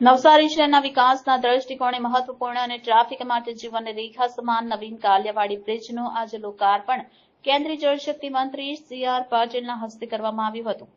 નવસારી શહેરના વિકાસના દ્રષ્ટિકોણે મહત્વપૂર્ણ અને ટ્રાફિક માટે જીવન રેખા સમાન નવીન કાલિયાવાડી બ્રિજનું આજે લોકાર્પણ. કેન્દ્રીય જળશક્તિ મંત્રી સી આર પાટીલના હસ્તે કરવામાં આવ્યું હતું.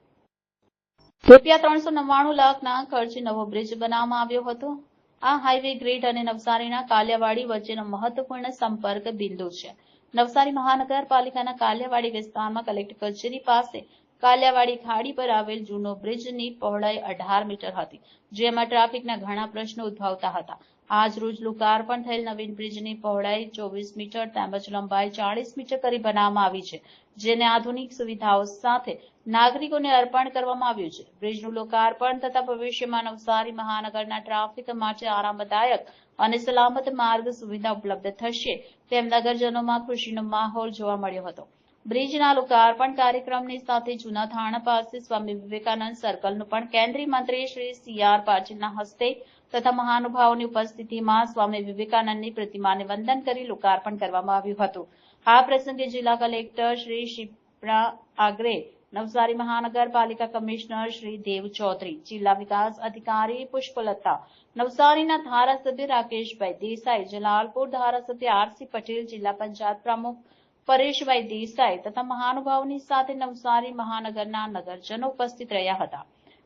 રૂપિયા ત્રણસો નવ્વાણું લાખના ખર્ચે નવો બ્રિજ બનાવવામાં આવ્યો હતો. આ હાઈવે ગ્રીડ અને નવસારીના કાલિયાવાડી વચ્ચેનો મહત્વપૂર્ણ સંપર્ક બિંદુ છે. નવસારી મહાનગરપાલિકાના કાલિયાવાડી વિસ્તારમાં કલેક્ટર કચેરી પાસે કાલિયાવાડી ખાડી પર આવેલ જૂનો બ્રિજની પહોળાઈ અઢાર મીટર હતી, જેમાં ટ્રાફિકના ઘણા પ્રશ્નો ઉદ્ભવતા હતા. આજ રોજ લોકાર્પણ થયેલ નવીન બ્રિજની પહોળાઈ ચોવીસ મીટર તેમજ લંબાઈ ચાળીસ મીટર કરી બનાવવામાં આવી છે, જેને આધુનિક સુવિધાઓ સાથે નાગરિકોને અર્પણ કરવામાં આવ્યું છે. બ્રિજનું લોકાર્પણ થતા ભવિષ્યમાં નવસારી મહાનગરના ટ્રાફિક માટે આરામદાયક અને સલામત માર્ગ સુવિધા ઉપલબ્ધ થશે તેમ નગરજનોમાં ખુશીનો માહોલ જોવા મળ્યો હતો. બ્રિજના લોકાર્પણ કાર્યક્રમની સાથે જૂના થાણા પાસે સ્વામી વિવેકાનંદ સર્કલનું પણ કેન્દ્રીય મંત્રી શ્રી સી આર પાટીલના હસ્તે તથા મહાનુભાવોની ઉપસ્થિતિમાં સ્વામી વિવેકાનંદની પ્રતિમાને વંદન કરી લોકાર્પણ કરવામાં આવ્યું હતું. આ પ્રસંગે જિલ્લા કલેક્ટર શ્રી શિપ્રા આગરે, નવસારી મહાનગરપાલિકા કમિશનર શ્રી દેવ ચૌધરી, જિલ્લા વિકાસ અધિકારી પુષ્પલતા, નવસારીના ધારાસભ્ય રાકેશભાઈ દેસાઈ, જલાલપુર ધારાસભ્ય આરસી પટેલ, જિલ્લા પંચાયત પ્રમુખ પરેશભાઈ દેસાઈ તથા મહાનુભાવોની સાથે નવસારી મહાનગરના નગરજનો ઉપસ્થિત રહ્યા હતા.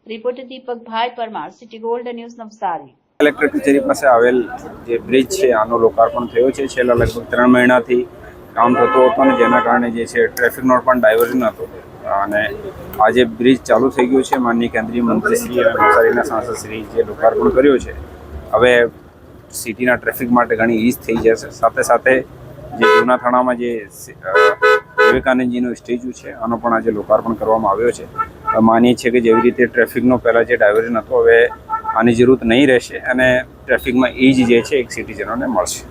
Reporter Deepakbhai Parmar, city gold news, Navsari. Collector કચેરી પાસે આવેલ જે બ્રિજ છે, આનો લોકાર્પણ થયો છે. છેલ્લા લગભગ ત્રણ મહિનાથી કામ થતું હતું અને જેના કારણે જે છે ટ્રાફિકનો પણ ડાયવર્ઝન હતો. અને આજે બ્રિજ ચાલુ થઈ ગયું છે, માનનીય કેન્દ્રીય મંત્રીશ્રી અને નવસારીના સાંસદશ્રી જે લોકાર્પણ કર્યું છે, હવે સિટીના ટ્રાફિક માટે ઘણી ઈઝ થઈ જશે. સાથે સાથે જે જૂના થાણામાં જે વિવેકાનંદજીનું સ્ટેચ્યુ છે, આનો પણ આજે લોકાર્પણ કરવામાં આવ્યો છે. માનીએ છીએ કે જેવી રીતે ટ્રાફિકનો પહેલાં જે ડાયવર્ઝન હતો, હવે આની જરૂરત નહીં રહેશે અને ટ્રાફિકમાં ઈજ જે છે, એક સિટીઝનોને મળશે.